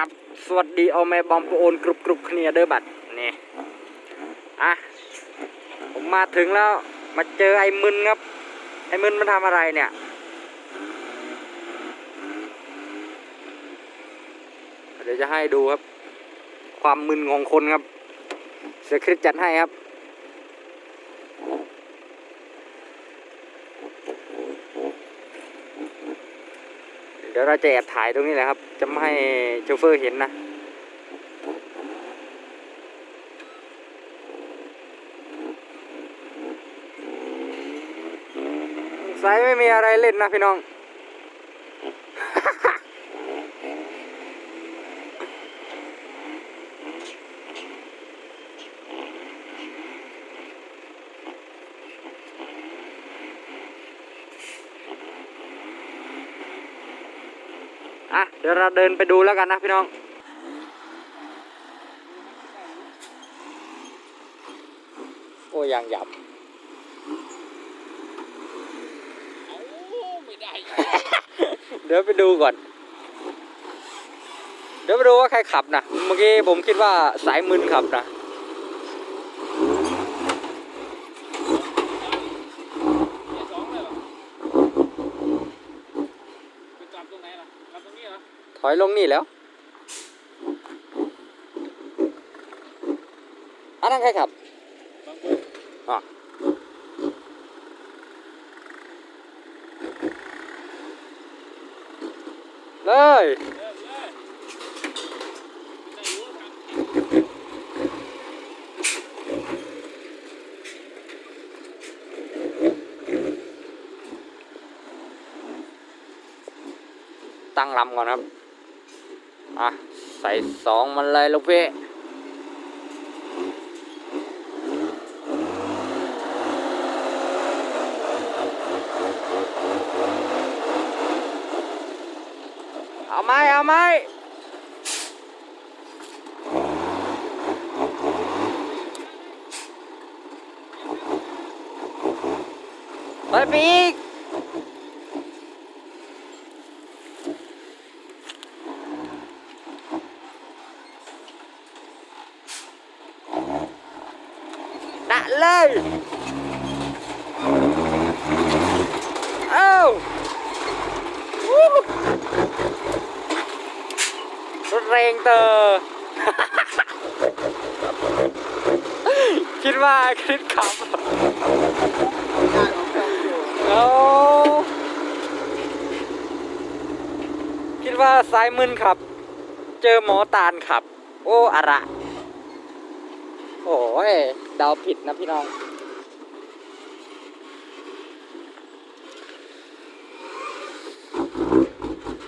ครับ สวัสดีเอาแม่บอมปโอนกรุบกรุบเคลียเด้อบัดนี่อะผมมาถึงแล้วมาเจอไอ้มึนครับ ไอ้มึนมันทำอะไรเนี่ย เดี๋ยวจะให้ดูครับ ความมึนของคนครับ เสือคริสจัดให้ครับ ดี๋ยวเราจะแอบถ่ายตรงนี้แหละครับ จะไม่ให้โชเฟอร์เห็นนะสายไม่มีอะไรเล่นนะพี่น้อง อะ เดี๋ยวเราเดินไปดูแล้วกันนะพี่น้อง โอ้ยังหยับไม่ได้เดี๋ยวไปดูก่อน เดี๋ยวไปดูว่าใครขับนะ เมื่อกี้ผมคิดว่าสายมึนขับนะ เนี่ยสองเลยเหรอไปกลับตรงไหนล่ะกลับตรงนี้เหรอ ถอยลงนี่แล้วอันนั้นใครขับบางคนอะเลยเริ่มเลยไม่รู้ทำตั้งลำก่อนครับ อะ ใส่สองมันเลยลูกพี่เอาไหมเอาไหมไปปีก ดะเลย เอ้าวู้ รถแรงเตอร์คิดว่าคลิปขับเอาคิดว่าซ้ายมึนขับ เจอหมอตาลขับ โอ้อะระโอ้ยเดาผิดนะพี่น้อง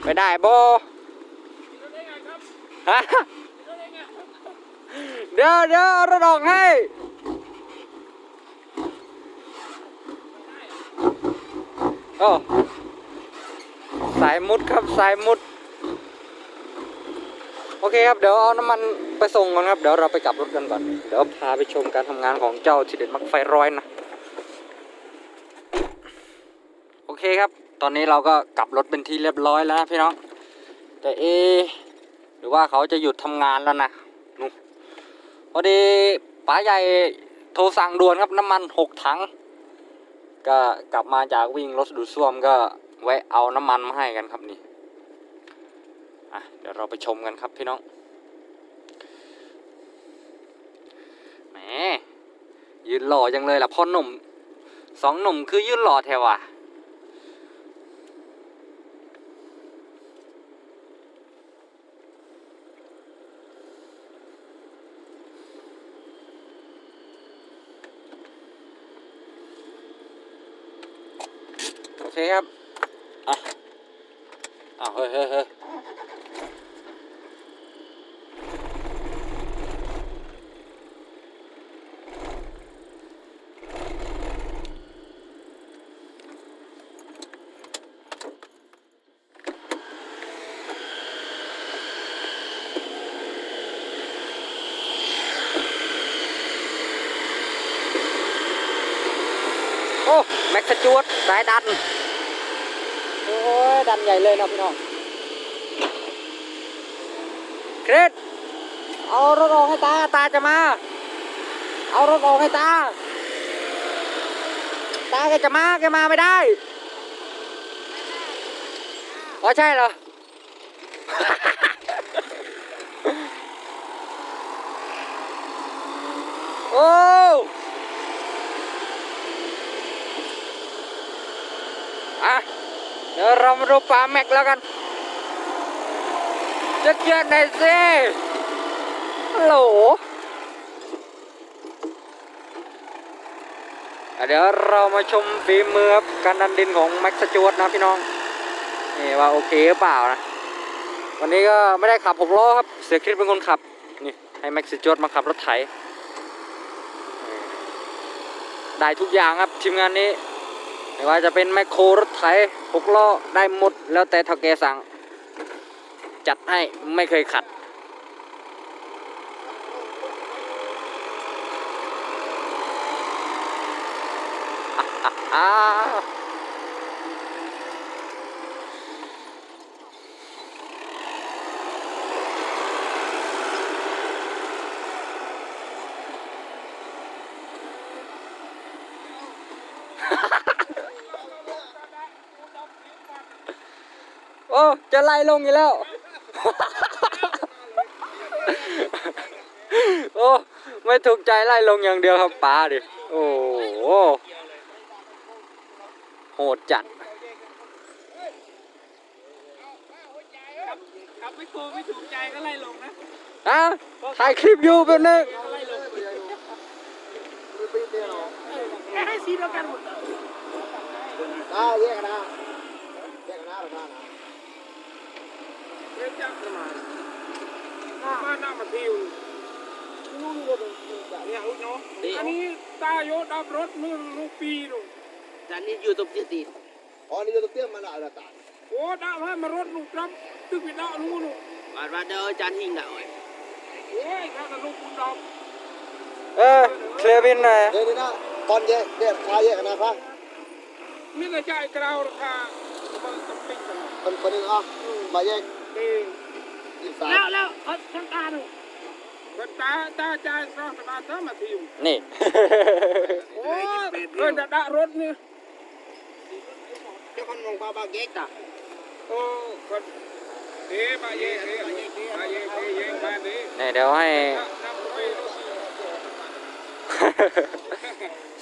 ไปได้โบ รถได้ไงครับ ฮะเดี๋ยวเดี๋ยวเอาระดอกให้โอ้สายมุดครับสายมุด โอเคครับเดี๋ยวเอาน้ำมันไปส่งก่อนครับ เดี๋ยวเราไปกลับรถกันก่อน เดี๋ยวพาไปชมการทำงานของเจ้าทีเด็ดมักไฟร้อยนะ โอเคครับ ตอนนี้เราก็กลับรถเป็นที่เรียบร้อยแล้วนะพี่น้อง แต่เอ รือว่าเขาจะหยุดทำงานแล้วนะนู่พอดีป๋าใหญ่โทรสั่งด่วนครับน้ำมันหกถัง ก็กลับมาจากวิ่งรถดูดซ่วมก็แวะเอาน้ำมันมาให้กันครับนี่อะเดี๋ยวเราไปชมกันครับพี่น้องแหมยืนหล่อจังเลยล่ะพ่อหนุ่มสองหนุ่มคือยืนหล่อแทว่ะ โอเคครับอะอ้าวเฮ้ยเฮ้ยเฮ้ยโอ้แม็กซ์จวดสายดัน โอ้ยดันใหญ่เลยนะพี่น้องเครดเอารถออกให้ตาตาจะมา เอารถออกให้ตา ตาแกจะมาแกมาไม่ได้อ๋อใช่เหรอโอ้อะ เดี๋ยวเรามาดูปลาแม็กแล้วกันจะเกียนไหนอยสิฮัลโหลเดี๋ยวเรามาชมฝีมือการดันดินของแม็กซ์จวดนะพี่น้อง นี่ว่าโอเคหรือเปล่านะ วันนี้ก็ไม่ได้ขับหกล้อครับ เสียคริสเป็นคนขับ นี่ให้แม็กซ์จวดมาขับรถไถ ได้ทุกอย่างครับทีมงานนี้ ไม่ว่าจะเป็นแมคโครรถไถหกล้อได้หมด แล้วแต่ท่าแกสั่ง จัดให้ไม่เคยขัด อ่า โอ้จะไล่ลงอยู่แล้ว โอ้ไม่ถูกใจไล่ลงอย่างเดียวครับป้าดิ โอ้โหโหดจัดขับไม่โกงไม่ถูกใจก็ไล่ลงนะอะถ่ายคลิปอยู่เป็นนึงก็ไล่ลงให้สีเดียวกันหมดอ่าแยกกันนะแยกกันนะหรือเปล่า อันนี้ตาโยดับรถมือลูกปีดูจานนี้อยู่ตรงที่ตีนอ๋อนี่จะเตรงเตี้ยมมาละละตาโอ้ดาวให้มารถลูกรับตึกไปดาวนู้นลูกบาดบาดเดอจานหิงด่าไว้โอ้ยถ้าจะลูกคุณดอกเออเคลียร์บินหน่อยเดี๋ยวนี้นะตอนแยกแยกคาแยกนะครับนี่ก็จ่ายกราวราคามันกับปิ๊กกันคนคนนึงอะมาแยก เองยี่สามแล้วแล้วเขาทำตาดูก็ตาตาจ่ายสองบาทสามมาทิวนี่โอ้ยเคยจะดารถนี่เจ้าคนมองปลาบางเก๊กด่าโอ้คนเอ๊ะมาเย่เอ๊ะมาเย่มาเย่มาเย่มาเย่นี่เดี๋ยวให้น้ำร้อยรถสี่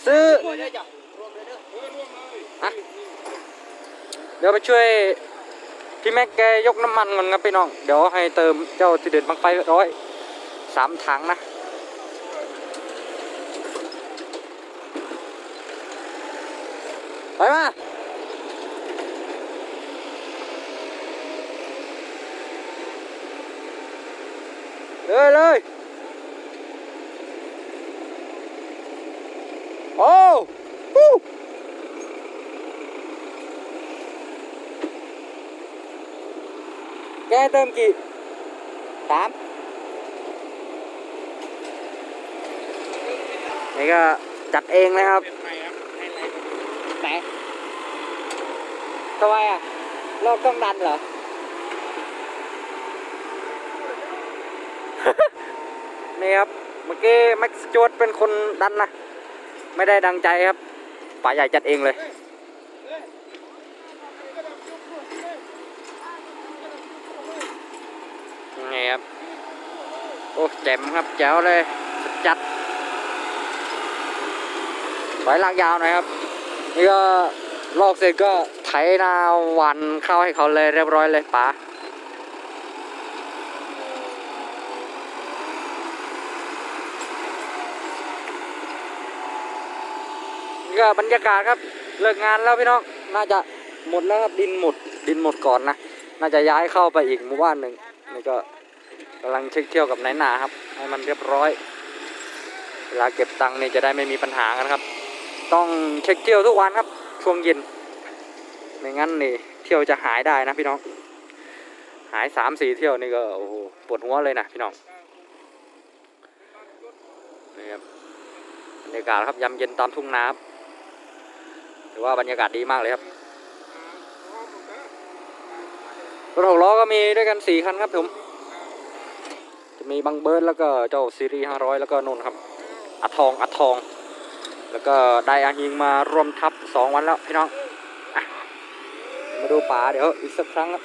ซื้อเออร่วมเลยอะเดี๋ยวไปช่วย พี่แม็กแกยกน้ำมันก่อนครับพี่น้อง เดี๋ยวให้เติมเจ้าที่เด็ดบางไฟร้อยสามถังนะ ไปมาเลยเลยโอ้ฮู้ แกเติมกี่สามนี่ก็จัดเองนะครับเป็นไงครับให้ไรไหนทำไมอะโลกต้องดันเหรอ นี่ครับ เมื่อกี้แม็กซ์จวดเป็นคนดันนะ ไม่ได้ดังใจครับ ป่าใหญ่จัดเองเลย ไงครับ โอ้แจ่มครับแจ๋วเลย จัดถอยลากยาวหน่อยครับ นี่ก็ลอกเสร็จก็ไถนาวันเข้าให้เขาเลยเรียบร้อยเลยป๋านี่ก็บรรยากาศครับ เลิกงานแล้วพี่น้อง น่าจะหมดแล้วครับดินหมดดินหมดก่อนนะ น่าจะย้ายเข้าไปอีกหมู่บ้านหนึ่ง นี่ก็กำลังเช็คเที่ยวกับนายหนาครับ ให้มันเรียบร้อย เวลาเก็บตังค์นี่จะได้ไม่มีปัญหากันครับ ต้องเช็คเที่ยวทุกวันครับ ช่วงเย็น ไม่งั้นนี่เที่ยวจะหายได้นะพี่น้อง หายสามสี่เที่ยวนี่ก็โอ้โหปวดหัวเลยนะพี่น้องนี่ครับบรรยากาศครับยามเย็นตามทุ่งนาครับถือว่าบรรยากาศดีมากเลยครับ รถหกล้อก็มีด้วยกันสี่คันครับผมจะมีบังเบิร์ดแล้วก็เจ้าซีรีส์500แล้วก็นุ่นครับอัดทองอัดทอง แล้วก็ได้อาฮิงมารวมทัพสองวันแล้วพี่น้องอมาดูป่าเดี๋ยวอีกสักครั้งครับ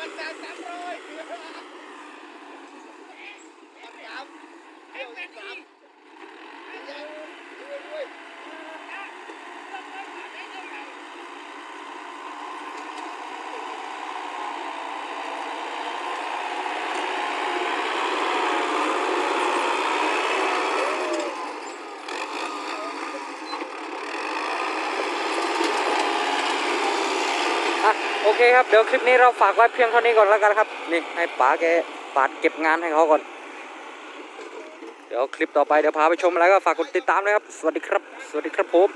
เคครับเดี๋ยวคลิปนี้เราฝากไว้เพียงเท่านี้ก่อนแล้วกันครับ นี่ให้ป๋าแกปาดเก็บงานให้เขาก่อน เดี๋ยวคลิปต่อไปเดี๋ยวพาไปชมอะไรก็ฝากกดติดตามเลยครับ สวัสดีครับ สวัสดีครับผม